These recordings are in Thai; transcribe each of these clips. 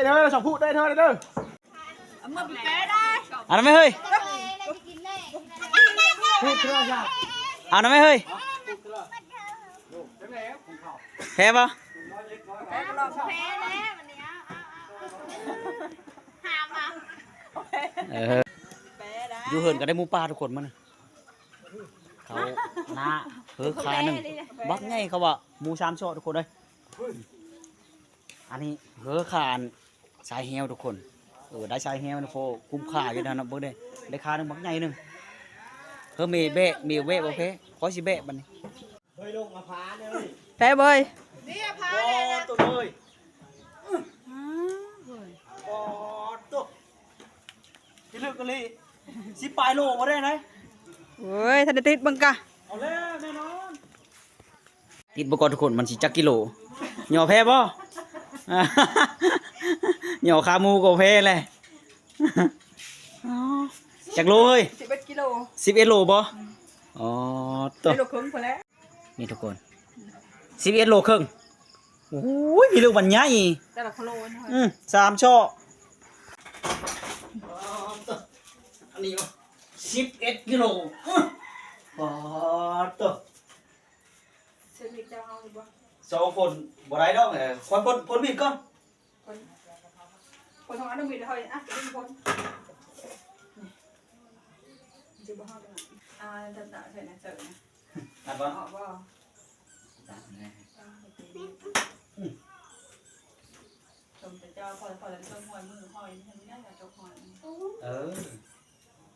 เอ้ยเธอสองพูดได้เธอเด้อเอามือมีแป้ได้เอาหน่อยไหมเฮ้ยพูดเธอจ้ะเอาหน่อยไหมเฮ้ยแพ้ปะแป้ลองแป้แล้ววันนี้หามาเออแป้ได้อยู่เหินก็ได้หมูป่าทุกคนมันน่ะเขาหน้าเฮือขาหนึ่งบักไงเขาว่าหมูสามชอทุกคนเลยอันนี้เฮือขาน สายเฮวทุกคนเออได้สายเฮวนะโฟคุ้มค่าอยู่นะนะเบิ่งได้ได้ขาหนึ่งบักใหญ่หนึ่งเฮือมีเบะมีเวะโอเคขอสิเบะบัดนี้เฮ้ยลงมาพาเลยแป้เบยนี่พาโอ้เลยนะตัวเลยโอ้ตัวจะเลือกกันเลยสิปลายโลมาได้ไหมโอ้ยทันได้ติดบังกะเอาแล้วแน่นอนติดบกอนทุกคนมันสิจักกิโลหย่อแพ้บ่ หย่อขาหมูก็แพ้เลยอ๋อจักโลเฮ้ยสิบเอ็ดกิโลสิบเอ็ดโลบ่อ๋อตัวกิโลครึ่งพอแล้วนี่ทุกคนสิบเอ็ดโลครึ่งโอ้ยมีลูกบันใหญ่แต่ละกิโลนะอืมสามช่ออันนี้สิบเอ็ดกิโลอ๋อตัวเชิญเจ้าเอา ดีกว่าสองคนบ่ได้ดอกเออควันพ่นพ่นมีดก่อนคนคนทำงานต้องมีเท่าไหร่อะจะมีคนจะบ้าเลยอ่าจะด่าใช่ไหมเจอนะตัดบ่ออกว่าชมแต่เจ้าพอพอแล้วชมหอยมือหอยทำได้กับเจ้าหอยเออ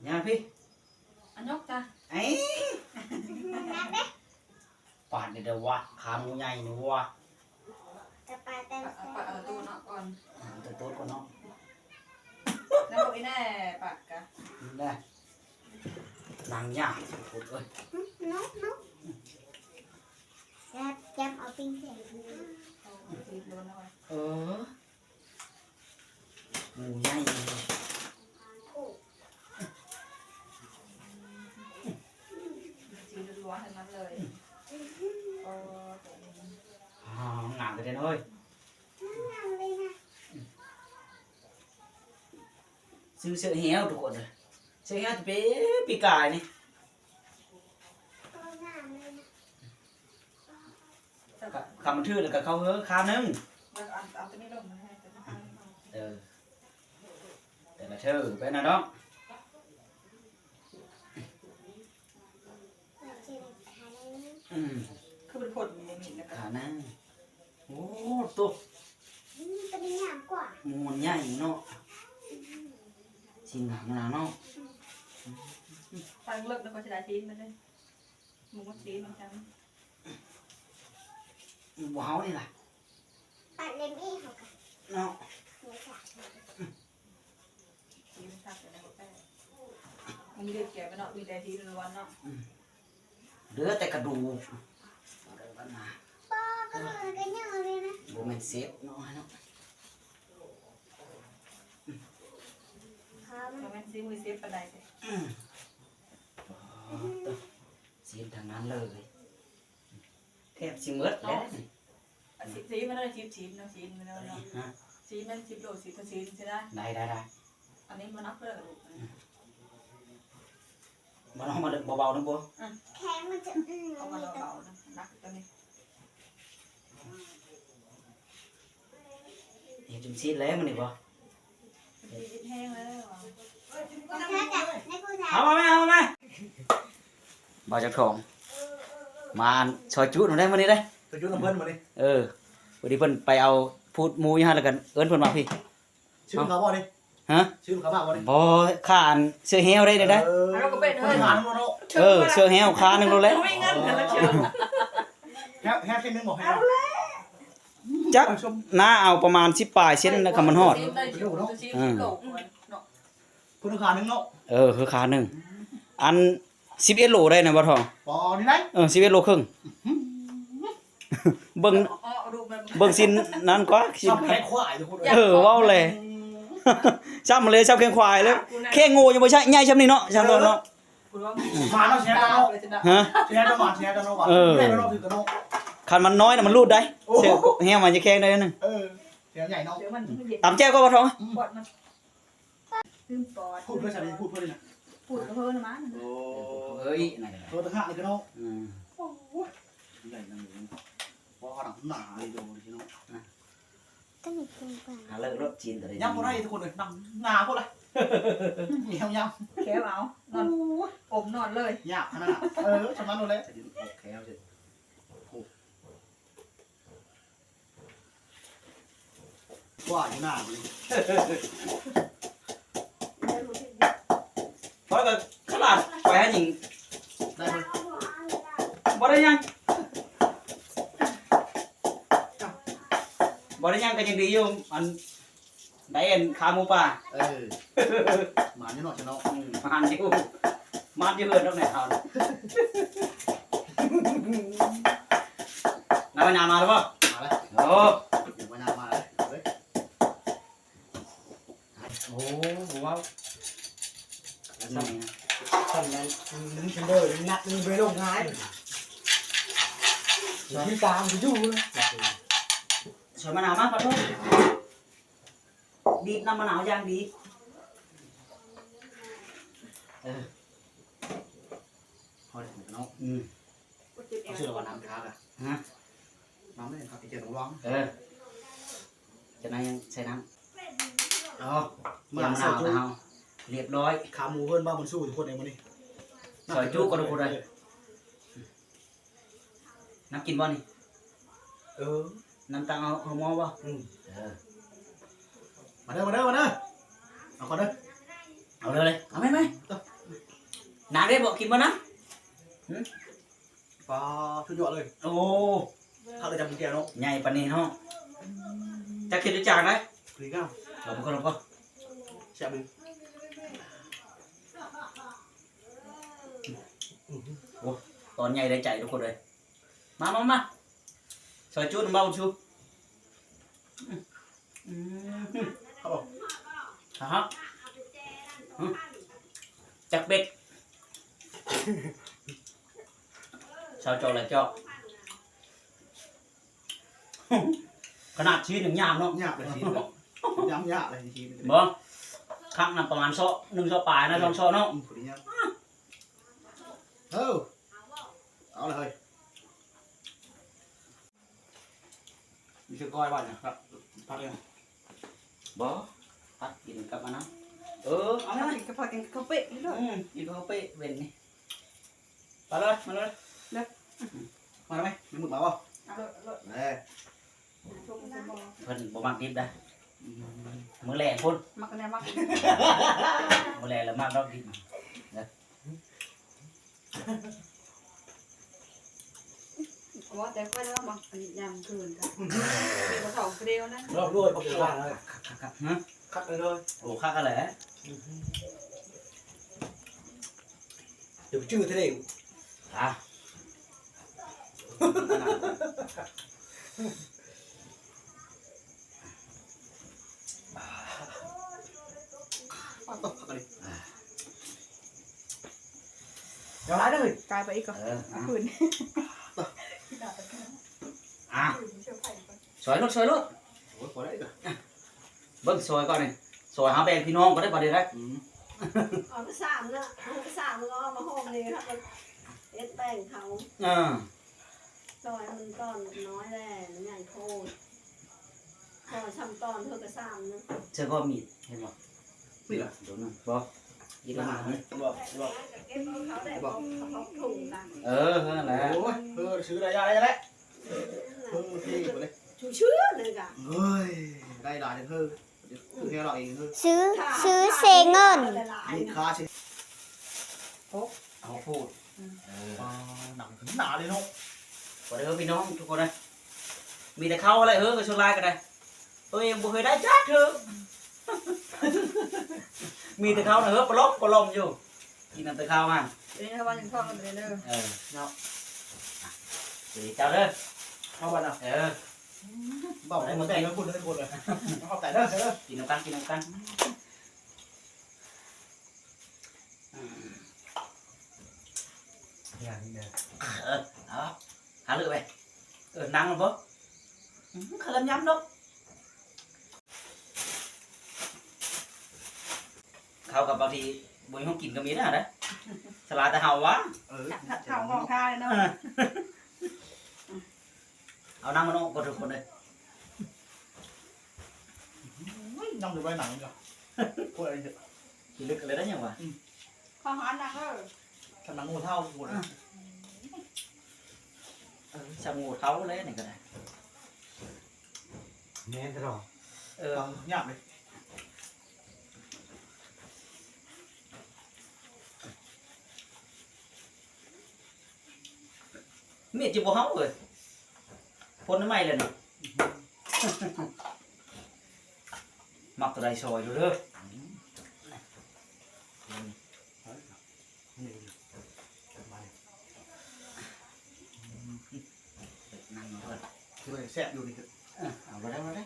ยังพี่อันยกจ้ะไอ้ ปาดเดี๋ยววะขาหมูใหญ่นี่วะปัดเอาตู้เนาะก่อนตัวโต๊ดก่อนเนาะแล้วบอกไอ้แน่ปัดกะนี่ได้นางยากสุดๆเอ้ย Nốt nốt Chăm chăm ở bên này เอาตีโดนเอาไว้เออหมูใหญ่ตีรัวๆทั้งนั้นเลยโอ้ อ๋ อหนักเลยเฮ้ย Nằm đi nè ซื้อเสื้อเหี้ยวทุกคนเลยเสื้อเหี้ย อแล้วก็เขาเฮ้อขาหนึงแล้วเอาเอาตัวนี้ลงมาให้ตัวนี้เอาเออแต่ละเธอไปนะน้อง Rồi chị này thả lên อืมคือเป็นผลอย่างนี้นะครับขานั่งโอ้ตัว Tôi đi làm quả หมูมันใหญ่เนาะสิงหางนาเนาะทางเลิกแล้วก็จะได้ทีมันเลยมึงก็ทีมันจังว้าวนี่ล่ะ Bạn lên đi học cả เนาะ Nhớ cả ทีมันทักเลยนะแป้มึงเรียกแกไปเนาะมีแต่ทีล้วนเนาะเหลือแต่กระดูกเอาเดินกันมา Bố có mở cái nhỏ đi nè โบแมนเซฟเนาะเนาะ Không มันเป็นซีมือเซฟปันไดเลยอืมอ๋อตัวเสียทางนั้นเลยแทบสิเมิดแล้วนี่สีสีมันได้ชีบชีบเนาะชีบมันเนาะฮะชีมันชีบโดชีบก็ชีบใช่ไหมได้ได้ได้อันนี้มันนับเพื่อกระดูกมันเอามาเดินเบาๆนะบัว Khéo mà chậm Ừ เอามา Người เบา ta ๆนะนักตัวนี้ เห็น จุ่มซีดแล้วมันนี่บ่ชีบแห้งแล้ว Cô khác à Này cô เอา thả มาไหมเอามาไหมบ่าวจักทอง มาซอยจุหน่อยได้มื้อนี้ได้ตัวยุ่งกับเพื่อนมาดิเออวันนี้เพิ่นไปเอาพูดหมูอยู่หั่นแล้วกันเอิ้นเพิ่นมาพี่ชื่อเขาบ่ดิฮะชื่อเขาบ่บ่ดิบ่ค่าอันเสื้อแฮวได้เด้อได้เออคนทหารโนเออเสื้อแฮวค่าหนึงโลแล้วไม่งั้นกันละเชียวแค่แค่แค่นึงบอกให้ จักหน้าเอาประมาณ10ปลายเส้นแล้วคำมันฮอดชีบได้ชีบชีบโดดเนาหนึ่งเนาะเออคือค่าหนึ่งอัน11โลได้นะบ่ทองปอนี่ไหนเออ11โลครึ่งเบิ่งเบิ่งสินนั้นกว่าสิชอบแค่ควายทุกคนเออว้าเลย ช้ำมาเลยช้ำแข้งควายเลยแค่งูยังบ่ใช่ใหญ่ช้ำนี่เนาะช้ำเนาะเนาะคุณว่าแชร์กันเนาะฮะ แชร์กันมาแชร์กันเนาะว่ะแชร์กันเนาะถือกันเนาะ คันมันน้อยน่ะมันรูดได้เสือแฮวมันจะแข็งได้นึงเออเสียงใหญ่เนาะเดี๋ยวมันเย็นตำแจ้วก็บ่ท้องปอดมันลืมปอดพูดเพื่อฉันพูดเพื่อเลยนะพูดกับเพิ่นมาโอ้เฮ้ยนั่นแหละโทรตะหะเลยกันเนาะอืมใหญ่จังเลยพอหนังหนาเลยดูดิเนาะก็มีคุณป่ะหาเลิกรถจีนตัวนี้ยำพอได้ทุกคนเลยหนังหนาพวกเลยเหนียวยำแค่เอานอนอมนอนเลยยากขนาดเออชำนาญเลยจะดึงออกแควสิว่าอยู่หน้าเลยเพราะก็ขนาดไปให้หญิงได้ไหมบ่ได้ยังบ่ได้ยังก็ยังดีอยู่อันได้เอ็นขาหมูป่าเออหมาเนี่ยหน่อยชะเนาะอืมมันอยู่มันอยู่เฮือนตรงไหนเอาน่ะน้ำมันยามาหรือเปล่ามาแล้ว โอ้ เดี๋ยวมานานมาแล้วเฮ้ย โหว้าวแล้วทำไงนะท่านนั้นมันเชนเดอร์นัดมันไปลงท้ายที่ตามไปอยู่เลยสวยมะนาวมากขอโทษดีดน้ำมะนาวอย่างดีพอเนาะอืมเอาเสื้อวันน้ำค้าอะฮะน้ำไม่ครับพี่เจต้องร้องเออจะนายยังใส่น้ำ อ๋อเมื่เมื่ออมะสานาววจุนะเฮาเรียบร้อย ขาหมูเพื่อนบ้านมันสู้ทุกคนเองมันนี่ซอยจุก็ทุกคนเลยน้ำกินบ่นี่เออน้ำตังเอาเอาหม้อบ่อืมเออมาเด้อมาเด้อมาเด้อเอาก่อนเด้อเอาเลยเลยเอาไหมไหมนางได้บอกกินบ่นะปลาทุกยอดเลย โอ้ถ้าเลยจำเป็นแกเนาะใหญ่ปานนี้เนาะจะคิดรู้จักไหมพลีก้า วเราบ่คนเราบ่แซ่บเลยตอนใหญ่ได้ใจทุกคนเลย มามามาซอยจุน้ำเบาชูอืมครับผมฮะอืมจักเบ็ดชาวจอละเจาะขนาดชี้หนึ่งยามเนาะยากเลยทีเดียว ย้ำยากเลยทีเดียวบ่ครั้งนั้นประมาณโซะหนึ่งโซะปลายนะสองโซะเนาะอืมพอดีเนี่ยเออเอาเลยเฮ้ยมีชื่อก้อยบ้านเนี่ยครับพักเลยบ่ตัดกินกลับมานะเออ เอาเอาไหมกินกระเพาะกินข้าวเป็ดนี่ด้วยอืมกินข้าวเป๊ะเว้นนี่ไปเลยมาเลยมาไหมมีหมึกมาเปล่าเอาเลยเอาเลยเอ้ยชมกันบ่ เพิ่นบ่มักดิบได้ มื้อแรกพุ่นมักกันแน่มักมื้อแรกแล้วมักดอกดิบว่าแต่ค่อยแล้วมักอันยามคืนกันมีกระเพาะเกลียวนะรอบด้วยขอบคุณมากเลยคักๆๆฮะคัดเลยโอ้คักอะไรเดี๋ยวชื่อทะเลอะ เอาตบเข้าไปดิเดี๋ยวร้ายเลยกลายไปอีกก่อนเออเอาคืนอะสวยรถสวยรถโอ้ยพอได้ก่อนเบิ่งสวยก่อนนี่สวยหาแบ่งพี่น้องก็ได้บ่ได้ได้อืมเอาไปสามเนาะเอาไปสามก็เอามาห้องนี้ครับเอ็ดแป้งเขาเออซอยมันตอนน้อยแหละมันใหญ่โคตรพอชำตอนเท่ากับสามเนาะเจอก็มีดเห็นบ่ นี่แหละเดี๋ยวนึงบ่ยิงมามาไหมบอกบอกบอกเขาเขาถุงกันเออนั่นแหละโอ้ยเออซื้ออะไรได้ได้เออที่ไปเลยชูชื่อเลยกะเฮ้ยได้หลายเด้อเดี๋ยวคือแค่เราเองเฮ้ยซื้อซื้อเซเงินมีค่าใช่เอาพูดเออหนังถึงหนาเลยเนาะบ่ได้เออพี่น้องทุกคนนะมีแต่เข้าอะไรเออก็ชวนไลน์กันได้ตัวเองบ่เคยได้จักเถอ มีแต่เขาน่ะเออปลอมปลอมอยู่ กินน้ำแต่ข้าวมันเดี๋ยวนี้ถ้าว่ายังท้องกันเลยเด้อเออเนาะดีเจ้าเด้อเข้าวันอะเออบอกให้มันแต่งกันพูดให้คนเลยเข้าแต่เด้อเด้อกินน้ำกันกินน้ำกันอืมอย่างนี้เนี่ยเออเอาหาเลือกไปเออนั่งแล้วบ่อื้อขลันย้ำดอก เขากับบางทีบ่มีห้องกินก็มีนะนะสลาแต่เฮาวะเออจับเข่าห้องคายเนาะเอานั่งมาโน่กดทุกคนเลยน้องดูไว้หนังจ้ะพวกอะไรเถอะกินลึกกันเลยได้ยังวะข้าวหอนดังเออถ้าหนังงูเท่าหมดเออชางูเท้าเลยนี่ก็ได้แม่นตลอดเออฟังยากเลย มีดจิบ่เฮาเลยพ่นน้ำไหม้เลยนี่ มักตัวใดซอยอยู่เด้อนี่นั่งเพิ่นคือแซ่บอยู่นี่คือเออเอาไปได้มาได้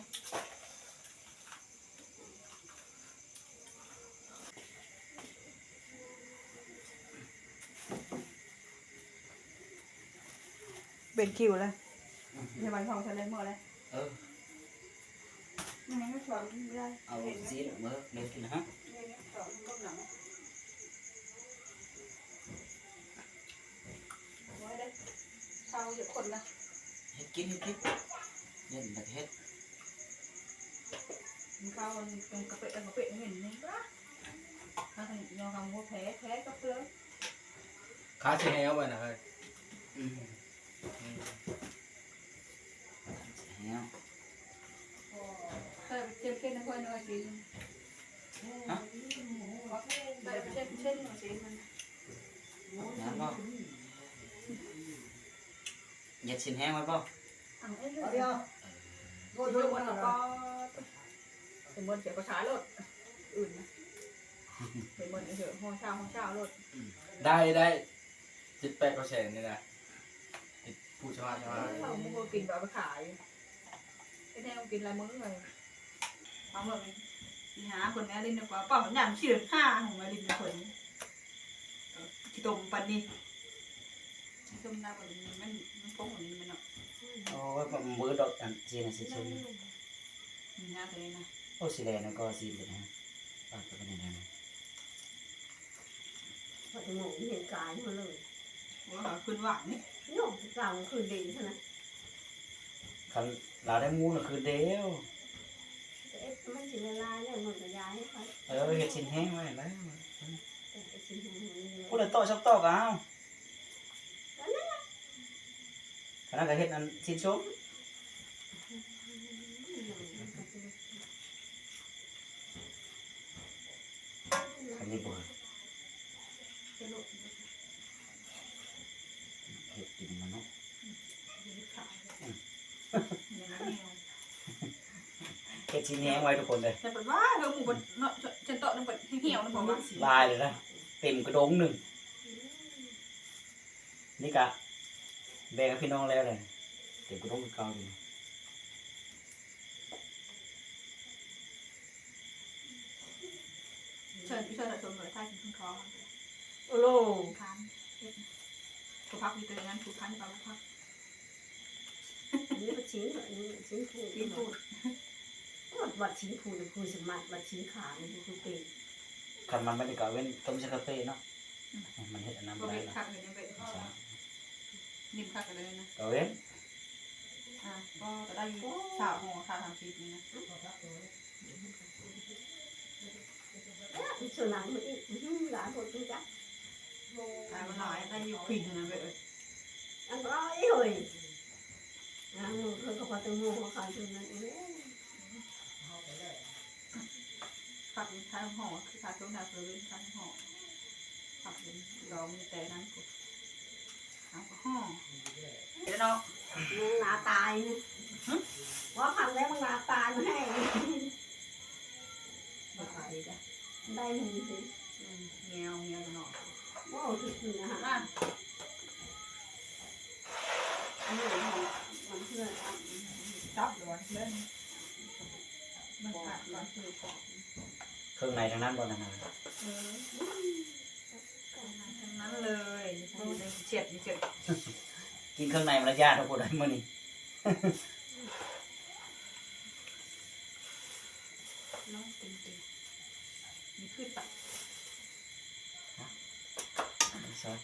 เป็นคิวเลยอย่าไปของฉันเลยหมดเลยเออไม่งั้นก็สอนไม่ได้เอาซีนเมื่อเล็กกินนะฮะสอนก้มหลังไว้ได้เท่าอยู่คนนะเฮ็ดกินเฮ็ดกินเล่นแบบเฮ็ดข้าวมันเป็นกระเปะกระเปะเห็นไหมปะถ้าทำยอมคำว่าแพ้แพ้ก็เปลือกขาสิแฮวไว้นะเฮ้ย อืมแล้วเออเจ็บเช่นนะเพื่อนเลยสิเออเช่นเช่นหน่อยสิมันน้ำบ่เหย็ดสินแห้งไว้บ่อังเอ้ยเดียวโดนโดนมันก็เป็นบนเสียประชาลดอื่นนะเป็นบนเฉยห้องเช่าห้องเช่าลดได้ได้จิตแปดเปอร์เซ็นต์นี่นะติดผู้ชายใช่ไหมเขามึงก็กินแบบไปขาย ไอ้แนวกินอะไรมึงเลยเอาแบบนี้หาคนแม่ลินดีกว่าเปล่าหยาดเชื่อห้าของแม่ลินคนที่ตมปันนี่ต้มน้ำปันนี้มันมันพงอันนี้มันเนาะโอ้ยผมมือดอกอันเจนะสิซุนมีน้ำตัวนี้นะโอ้สิแลนั่นก็สิเลยนะปากก็เป็นยังไงนะพอจะมองเห็นกายมันเลยว่าขึ้นหวานนี่โยกกลางคืนดีใช่ไหมคัน เราได้มูน่ะคือเดียวเอ๊ะมันสิละลายเลยมันกระยายให้เขาเออเฮ็ดสินแห้งไว้แล้วแต่ไอ้สิ่งที่มันผู้ใดโตะชอบโตะก็เอาขณะก็เฮ็ดอันสินชมอันนี้บ่เฮ็ดกินมันเนาะ เฮ็ดสินแห้งไว้ทุกคนเลยแต่เป็นว่าเธอหมูบดเนาะฉันโตน้ำบดเหี่ยวน้ำบอกว่าลายเลยนะเต็มกระดงหนึ่งนี่กะแบ่งให้พี่น้องแล้วเลยเต็มกระดงคือเก่าอยู่เชิญเชิญชมเลยท่ากินข้าวคอโอ้โหทานถูกพักมีตัวนั้นถูกพันไปพักอันนี้มันชิ้นอันนี้ชิ้นผูกินพู ดวัดชิ้นผูคือสมัติวัดชิ้นขามันคือเป็นคันมันไม่ได้กะเว้นต้มชะกะเต้เนาะมันเฮ็ดอันนั้นก็บ่เป็ได้นนะคักเลยนะเป็นนิ่มคักเลยนะกะเว้นอะก็จะได้สาวหัวข้าวทำชีสนี่นะส่วนหลังมันอีกหลานคนรู้จักอ่ามันหน่อยได้อยู่ผิดนะเว้ยอันร้อยเลยนะมึงเขาพอตังโมเขาขายตรงนั้นเอง ผักทางห่อคือผักต้มดาวเลยทางห่อผักเป็นรอมีแต่นั้นกูทางห่อเดี๋ยวเนาะมึงลาตายนี่ว่าพันแล้วมึงลาตายมาให้มาขายจ้ะได้มึงสิเงี้ยวเงี้ยวเนาะว่าถึงนะฮะอันนี้มันเพื่อนจับเลยเล่นมันขาดก่อนคือของ เครื่องในทั้งนั้นบ่นั่นน่ะเออทั้งนั้นเลยเฉียดเฉียดกินเครื่องในมันละยากทุกคนได้มื้อนี้น้องเต็มเต็มมีขึ้นปะซอย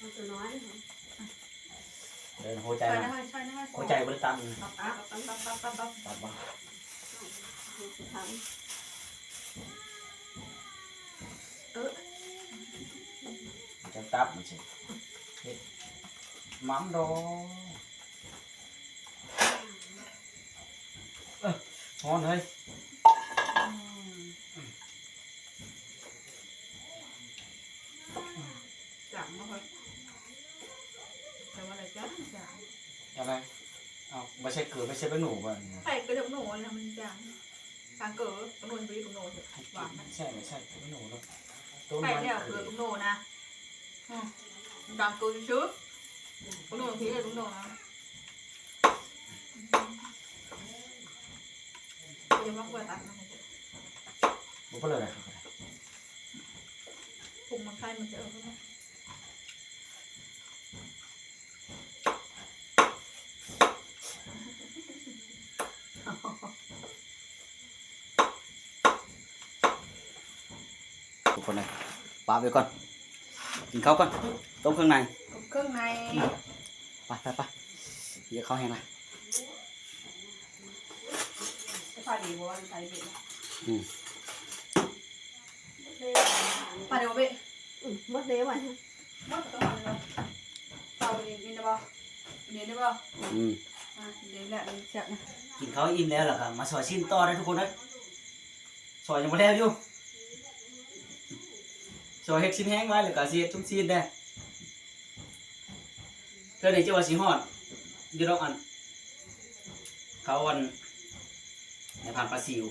มันตัวน้อยนะคะเดินหัวใจใช่นะนะใช่นะหัวใจบ่ได้ตันปั๊บปั๊บปั๊บปั๊บปั๊บปั๊บปั๊บตัดบ่ทำเออจะตับ มันสิเฮ็ดหมัมดอเอ้อฮ้อนเฮ้ยจังมาเลยแต่ว่าอะไร จ้าจังเกลือไม่ใช่เป็นหนูบ่เนี่ยไข่กระดูกหนูนะมันจังทางเก๋อกระนวลไปกระโนหวานนะไม่ใช่ไม่ใช่เป็นหนูแล้วต้นไข่มันเนี่ยเก๋อกระโนนะดังเก๋อชื้อกระโนดพี่กระโนนะเดี๋ยวมาคุยตัดนะบ่เป็นไรครับปรุงมันไข่มันจะเออเข้ามา ทุกคนเลยปาไปก่อนกินข้าวก่อนต้มเครื่องใน เครื่องใน ไปไปไปเดี๋ยวเข้าให้หน่อย จะพาดีวันไทยเด็ก อืม พาเดี๋ยวไป มดเดียวอะ มดต้อง มาเลยเตาเรียนได้ป่ะเรียนได้ป่ะอืมอะเรียนแหละเรียนเสียนะกินข้าวอิ่มแล้วเหรอครับมาซอยชิ้นต่อได้ทุกคนเลยซอยยังไม่แล้วอยู่ ซอยเฮ็ดชิ้นแห้งไว้แล้วก็สิเฮ็ดทุกชิ้นได้เธอได้จะว่าสิฮอดอยู่ดอกอัน เขาอันในผ่านปลาซิว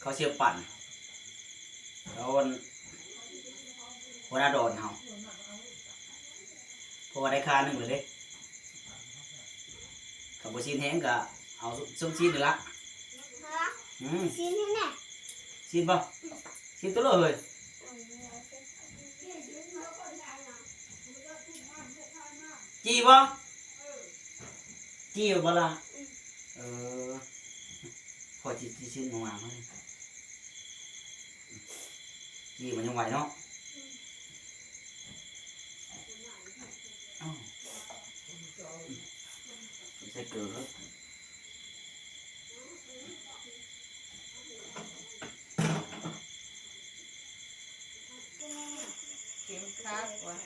เขาเสียบปั่น เขาอันหัวหน้าดอนเฮาเพราะว่าได้ค่าหนึ่งเลยเด้ขับชิ้นแห้งก็เอาส้มชิ้นนี่ละอืมชิ้นนี้แน่ชิ้นป่ะชิ้นตัวเลย จีบ่จีบ่ล่ะเออพอจีจีชิ้นมางๆมาเลยจีมันยังไหวเนาะใส่เกลือครับ เข็มคัดว่า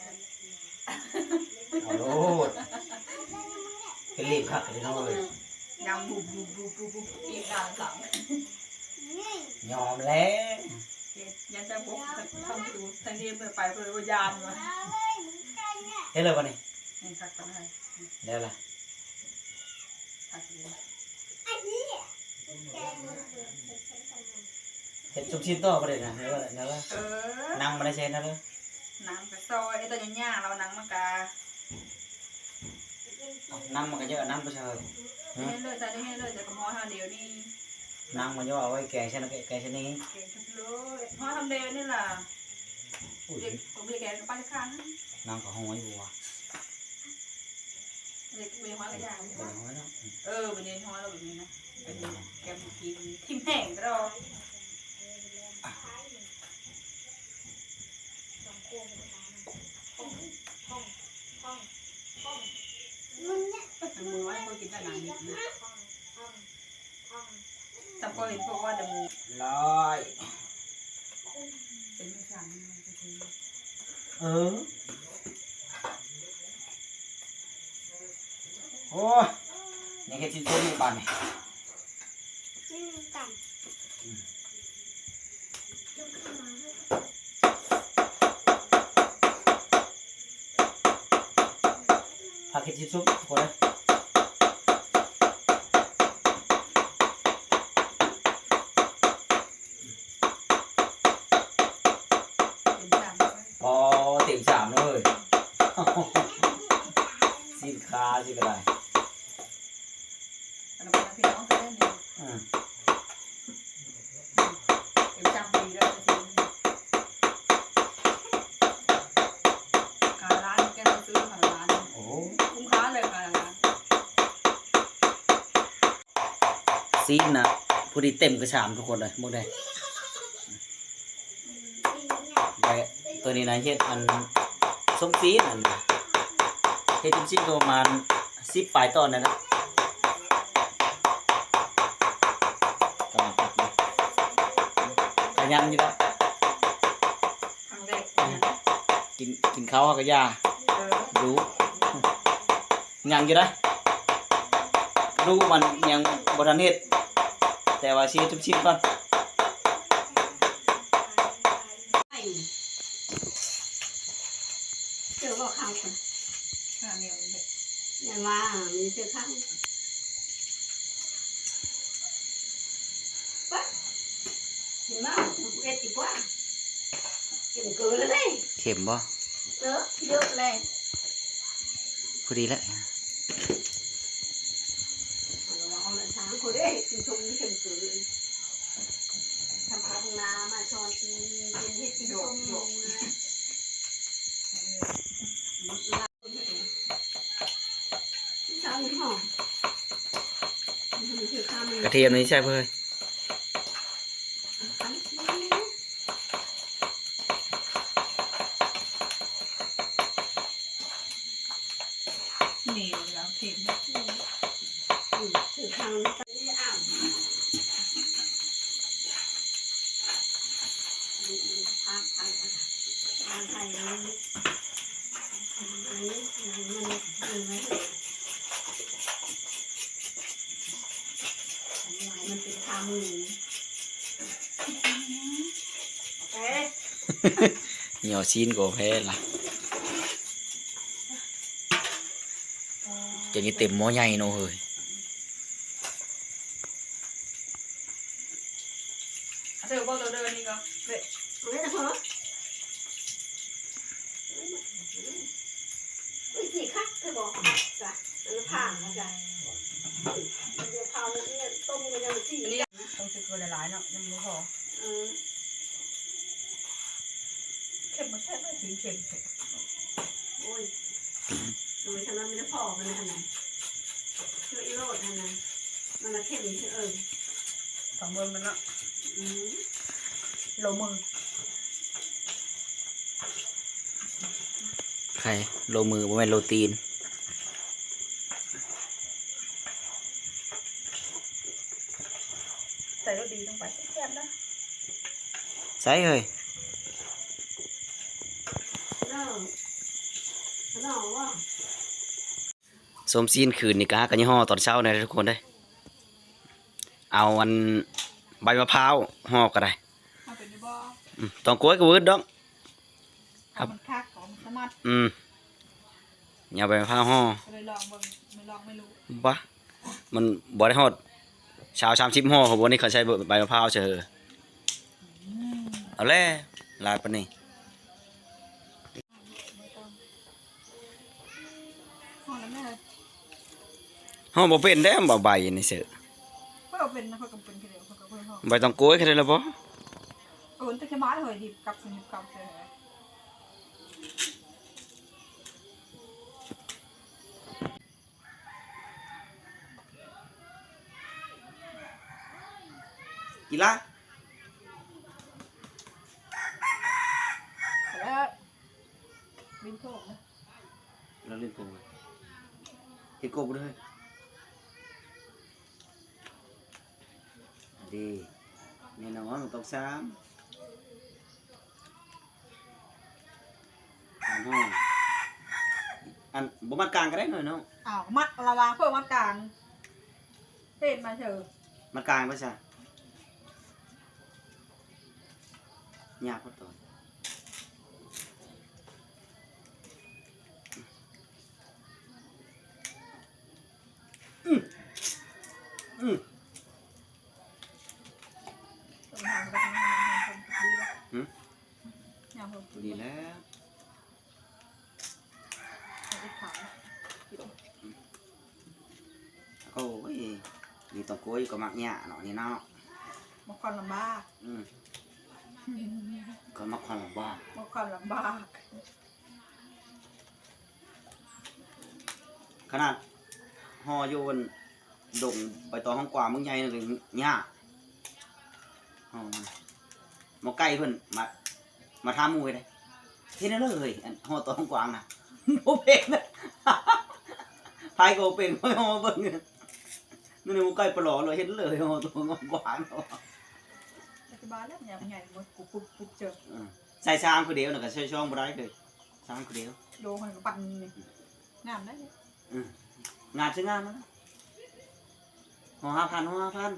เอาโลดเป็น รีบคักเลยยยังบุบบุบบุบบุบบุบอีกด่านสามยอมแล้วยันจะบุกทำดูทันทีเมื่อไปเพื่อยานมาเฮ้ยเลยวันนี้นี่คัดกันให้แล้วล่ะเห็ดชุบชิ้นต่อไปเลยนะแล้วล่ะแล้วล่ะเออนั่งมาได้ใช่นะเลยนังกระซอยไอ้ตัวย่าเรานังมันกา นั่งมันก็เยอะนั่งไปเชยได้ให้เลยจะได้ให้เลยจะกระมอทางเดียวนี่นั่งมันเยอะเอาไว้แกงใช่ไหมแกงชนี้เก่งชุดเลยเพราะทำเดียวนี่แหละอุ้ยเด็กผมเด็กแกกับป้าข้างนั่งกับห้อยบัวเด็กเป็นหัวกระยางเดี๋ยวห้อยเนาะเออเป็นเรียนหัวเราแบบนี้นะเป็นแกมทีมทีมแห่ง เรามือไว้ก็กินแต่หนังนิดนะแต่พอเห็นพวกว่าเดมูร้อยเป็นไม่สั่งมันจะกินเออโอ้ยนี่แค่ชิ้นต้นนี่บานนี่ชิ้นกัน เห็ดชิ้นซุปทุกคนเลยเป็นสั่งพอเต็มสามแล้วเลยสินค้าสิก็ได้แล้วก็พี่น้องจะได้เนี่ย อืม เป็นสั่งดีแล้วจะกินการร้านแกซื้อการร้าน โอ้ คุ้มค่าเลยการร้าน ซีนนะผู้ดีเต็มกระชามทุกคนเลยหมดเลยแต่ตัวนี้นะเฮ็ดอันส้มซีนอันนี้เฮ็ดจิ้มๆประมาณสิบปลายตอนนะนะกำลังตัดอยู่กระยังอยู่แล้วครั้งแรกเนี่ยกินกินข้าวกับยาเออรู้ยังอยู่นะรู้มันยังบทันเฮ็ด แต่ว่าชี้ทุกชิ้นก่อนไม่เจอว่าเขาคนข้าวเหนียวนี่แหละอย่างว่ามีเสื้อข้างปะเห็นไหมเอ็ดดีกว่าเก่งเกินเลยเข็มบ่เออเยอะเลยพอดีแล้ว เอาละ ช้างคนเด้คุณชมเก่งเกินทำพังนามาชอนกินกินเฮ็ดกินชมลงนะช้งหอมมันคือกระเทียมนี่ใช่เพื่อนยวแล้วเค็ม คือทางนี้อ่างทางทางทางไทยนี้มันมันไม่มันเป็นทางมือเอ๊ะ เหนียวชิ้นกว่าแพ้ล่ะจะนี่เต็มหม้อใหญ่ เนาะเฮ้ยเธอบอกตัวเดินนี่ก็เด็กเอาไว้นะพ่ออุ้ยจีคักเธอบอกจ้ะมันผ่านแล้วจ้ะเดี๋ยวเขาเนี่ยต้มกันยังจีอันนี้ต้องซื้อเกลือหลายๆเนาะยังไม่พอเออเค็มมันแค่ไม่ถึงเค็มเผ็ดโอ้ยโดยทำนั้นไม่ได้พอมันนะนะช่วยอีโรดนะนะมันละเข้มเออสองเบอร์มันเนาะอืมโลมือใครโลมือบ่แม่นโลตีนใส่รสดีลงไปแซ่บนะใส่เฮ้ย เออแล้วเอาว่า สมซีนคืนนี่กะกันยี่ห้อตอนเช้านะทุกคนได้อเอาอันใบมะพร้าวห่อก็ได้เอาเป็นบ่อืมต้องกล้วยก็วืดดอกเอามันคักของมันสมัดอืมอย่าใบมะพร้าวห่อก็เลยลองเบิ่งไม่ลองไม่รู้บะมันบ่ได้ฮอดชาวชามชิมห่อเขาบ่นี่เขาใช้ใบมะพร้าวเฉยเอาแล้วลายปาน ห่อบ่เป็นได้บ่ใบนี่เสือเพราะเราเป็นนะเขาก็เป็นแค่เดียวเขาก็เป็นห้องใบต้องกล้วยแค่นั้นละบ่เออแต่แค่ไม้เลยดิบกับสนิบกับเลยกีฬาแล้วบินโชคนะเราเล่นโกงเฮ็ดโกงบ่ได้ ดีแน่นอนมันต้องซ้ำสามห้องอันบ่มากลางก็ได้หน่อยเนาะอ้าวมัดระวางเพื่อมัดกลางเต้นมาเถอะมันกลางไปซะยากกว่าตอนอืมอืม ต้องทำกันนะอย่าเพิ่ม ดีแล้ว ไปขาย โอ้ยนี่ ต้องกล้ยก็มักเนี่ยเนาะนี่เนาะบางคนลำบากอืมก็มักความลำบากบางคนลำบาก ขนาดห่อโยนดงไปต่อห้องกว่ามึงใหญ่หนึ่งยากเอมาหมอไก่เพิ่นมา มาทำมวยเลยเฮ็ดได้เลยห่อต่อห้องกวางนะโอเป็นนะพายก็เป็นไม่เอามาเบิ่ง นั่นนี่หมอไก่ปลอเลยเฮ็ดเลยห่อต่อห้องกวางเนาะปัจจุบันแล้วใหญ่ใหญ่หมดกูปุ๊บปุ๊บเจออืมใส่ชามคือเดียวน่ะก็ใส่ช่องบ่ได้เลยชามคือเดียวโดนกับปั่นนี่งามได้เลยงานซื้องานมาห่อห้าพันห่อห้าพัน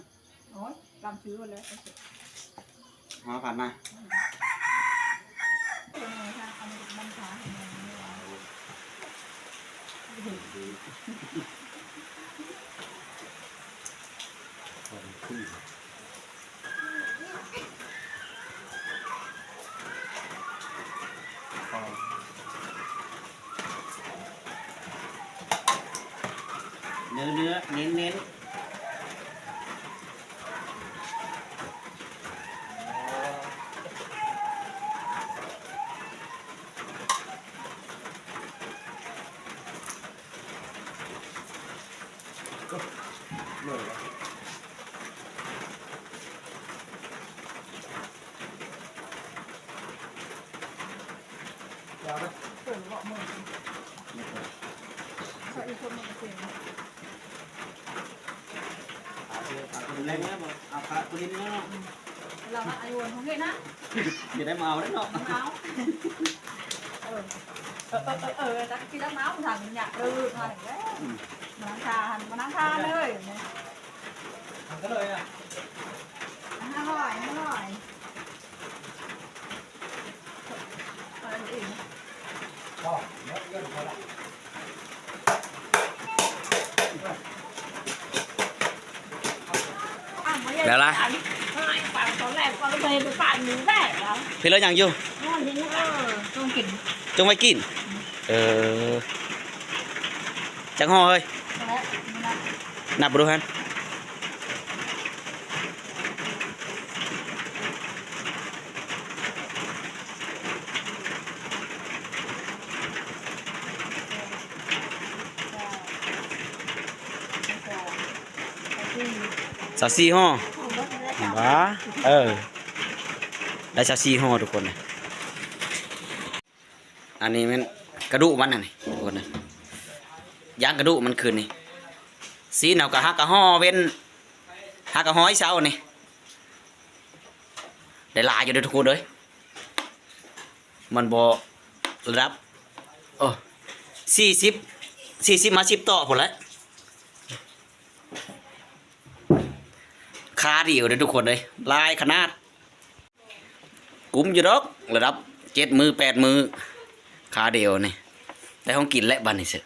โอ้ยรำชื้อเลยห่อห้าพันมาเป็นไงคะอันนี้บัญชาเนื้อ เนื้อเน้นเน้นเเขาอีกคนหนึ่งเสียงขาคุณแรงนะบอกเอาขาคุณนิดนึงเนาะเราอายุของเฮ้ยนะอย่าได้มาเอาได้เนาะ เมาเออเออเออเออตักที่ตักเมาถั งอยากดื้อมาอย่างเงี้ยมานั่งทานมานั่งทานเลยทำกันเลยอะอร่อยอร่อยอะไรอีกก็เยอะเยอะพอละแล้วล่ะปั่นตอนแรกก็เลยไปปั่นหนูแรกแล้ว พี่เลิกยังอยู่นอนที่นี่เออต้องกินจงไว้กิน เออ จังห่อเฮ้ย แล้วนะนับดูฮันสาวสี่ห่อ ว้าเออได้สาวสี่ห่อทุกคนนะอันนี้มันกระดูกมันน่ะนี่ทุกคนนะย่างกระดูกมันคืนนี่สีหนาวกะฮักกะห่อเว้นฮักกะห้อยเช้านี่ได้หลายอยู่ด้อทุกคนเลยมันบ่ระดับโอ้สี่สิบสี่สิบมาสิบต่อผลแล้ว คาเดียวเลยทุกคนเลยลายขนาดกุ้มอยู่ดอกระดับเจ็ดมือแปดมือคาเดียวนี่แต่ห้องกินและบันนี่เสือ